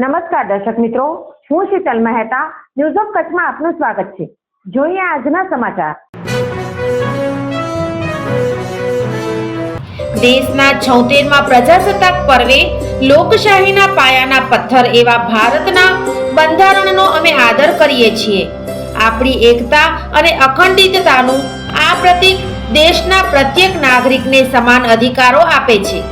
નમસ્કાર દર્શક મિત્રો, હું શીતલ મહેતા ન્યૂઝ ઓફ કચ્છમાં આપનું સ્વાગત છે. જોઈએ આજના સમાચાર. દેશના છોતેરમાં પ્રજાસત્તાક પર્વે લોકશાહીના પાયાના પથ્થર એવા ભારતના બંધારણનો અમે આદર કરીએ છીએ. આપણી એકતા અને અખંડિતતાનું આ પ્રતીક દેશના પ્રત્યેક નાગરિકને સમાન અધિકારો આપે છે.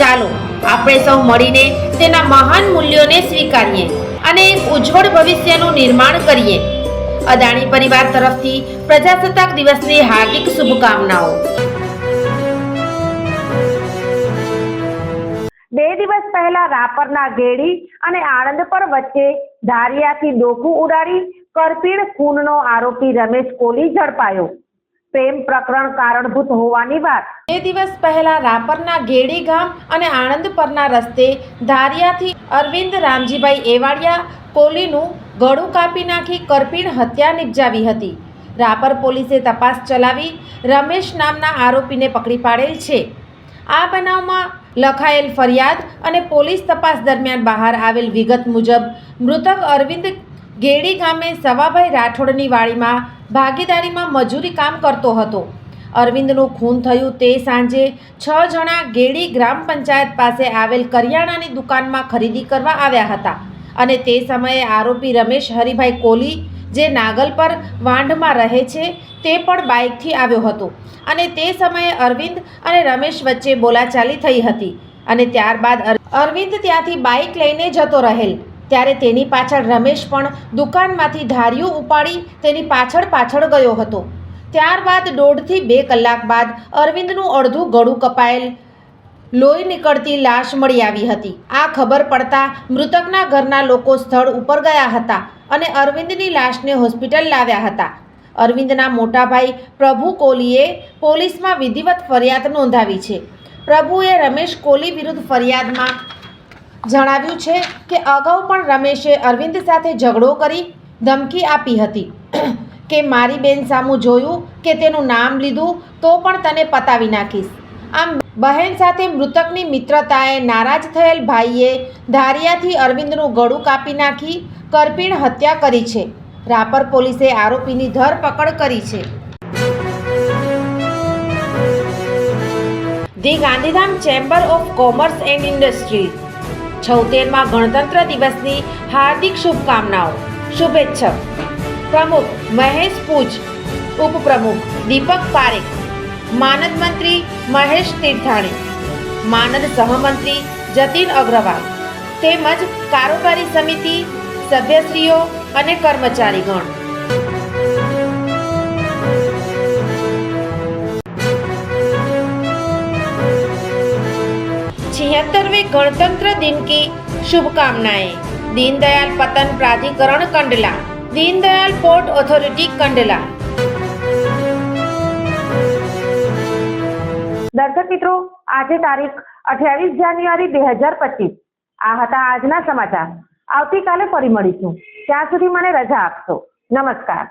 ચાલો આપણે સૌ મળીને તેના મહાન મૂલ્યોને સ્વીકારીએ અને એક ઉજ્જવળ ભવિષ્યનું નિર્માણ કરીએ. અદાણી પરિવાર તરફથી પ્રજાસત્તાક દિવસની હાર્દિક શુભકામનાઓ. બે દિવસ પહેલા રાપરના ગેડી અને આણંદ પર વચ્ચે ધારિયાથી ડોકું ઉડાડી કરપીણ ખૂનનો આરોપી રમેશ કોલી ઝડપાયો. પ્રેમ પ્રકરણ કારણભૂત હોવાની વાત. બે દિવસ પહેલા રાપરના ગેડી ગામ અને આણંદ પરના રસ્તે ધારિયાથી અરવિંદ રામજીભાઈ એવાડિયા કોલીનું ગળું કાપી નાખી કરપીણ હત્યા નિપજાવી હતી. રાપર પોલીસે તપાસ ચલાવી રમેશ નામના આરોપીને પકડી પાડેલ છે. આ બનાવમાં લખાયેલ ફરિયાદ અને પોલીસ તપાસ દરમિયાન બહાર આવેલ વિગત મુજબ મૃતક અરવિંદ ગેડી ગામે સવાભાઈ રાઠોડની વાડીમાં ભાગીદારીમાં મજૂરી કામ કરતો હતો. અરવિંદનું ખૂન થયું તે સાંજે છ જણા ગેડી ગ્રામ પંચાયત પાસે આવેલ કરિયાણાની દુકાનમાં ખરીદી કરવા આવ્યા હતા અને તે સમયે આરોપી રમેશ હરિભાઈ કોલી, જે નાગલ પર વાંઢમાં રહે છે, તે પણ બાઇકથી આવ્યો હતો અને તે સમયે અરવિંદ અને રમેશ વચ્ચે બોલાચાલી થઈ હતી અને ત્યારબાદ અર- અરવિંદ ત્યાંથી બાઇક લઈને જતો રહેલ. ત્યારે તેની પાછળ રમેશ પણ દુકાનમાંથી ધારિયું ઉપાડી તેની પાછળ પાછળ ગયો હતો. ત્યારબાદ દોઢથી બે કલાક બાદ અરવિંદનું અડધું ગળું કપાયેલ લોહી નીકળતી લાશ મળી આવી હતી. આ ખબર પડતા મૃતકના ઘરના લોકો સ્થળ ઉપર ગયા હતા અને અરવિંદની લાશને હોસ્પિટલ લાવ્યા હતા. અરવિંદના મોટાભાઈ પ્રભુ કોલીએ પોલીસમાં વિધિવત ફરિયાદ નોંધાવી છે. પ્રભુએ રમેશ કોલી વિરુદ્ધ ફરિયાદમાં જણાવ્યું છે કે અગાઉ પણ રમેશે અરવિંદ સાથે ઝઘડો કરી ધમકી આપી હતી. કે મારી બેન સામું જોયું કે તેનું નામ લીધું તો પણ તને પતાવી નાખીશ. આમ બહેન સાથે મૃતકની મિત્રતાએ નારાજ થયેલ ભાઈએ ધારિયાથી અરવિંદનું ગળું કાપી નાખી કરપીણ હત્યા કરી છે. રાપર પોલીસે આરોપીની ધરપકડ કરી છે. The Gandhidham chamber of commerce and industries છોતેરમાં ગણતંત્ર દિવસની હાર્દિક શુભકામનાઓ. શુભેચ્છક. પ્રમુખ મહેશ પૂજ. ઉપપ્રમુખ દીપક પારેખ. માનદ મંત્રી મહેશ તીર્થાણી. માનદ સહમંત્રી જતીન અગ્રવાલ. તેમજ કારોબારી સમિતિ સભ્યશ્રીઓ અને કર્મચારીગણ. છેતરવી ગણતંત્ર દિન કી શુભકામનાએ. દીનદયાલ પતન પ્રાધિકરણ Kandla. Deendayal port authority Kandla. દર્શક મિત્રો, આજે તારીખ અઠ્યાવીસ જાન્યુઆરી બે હજાર પચીસ. આ હતા આજના સમાચાર. આવતીકાલે ફરી મળીશું. ત્યાં સુધી મને રજા આપશો. નમસ્કાર.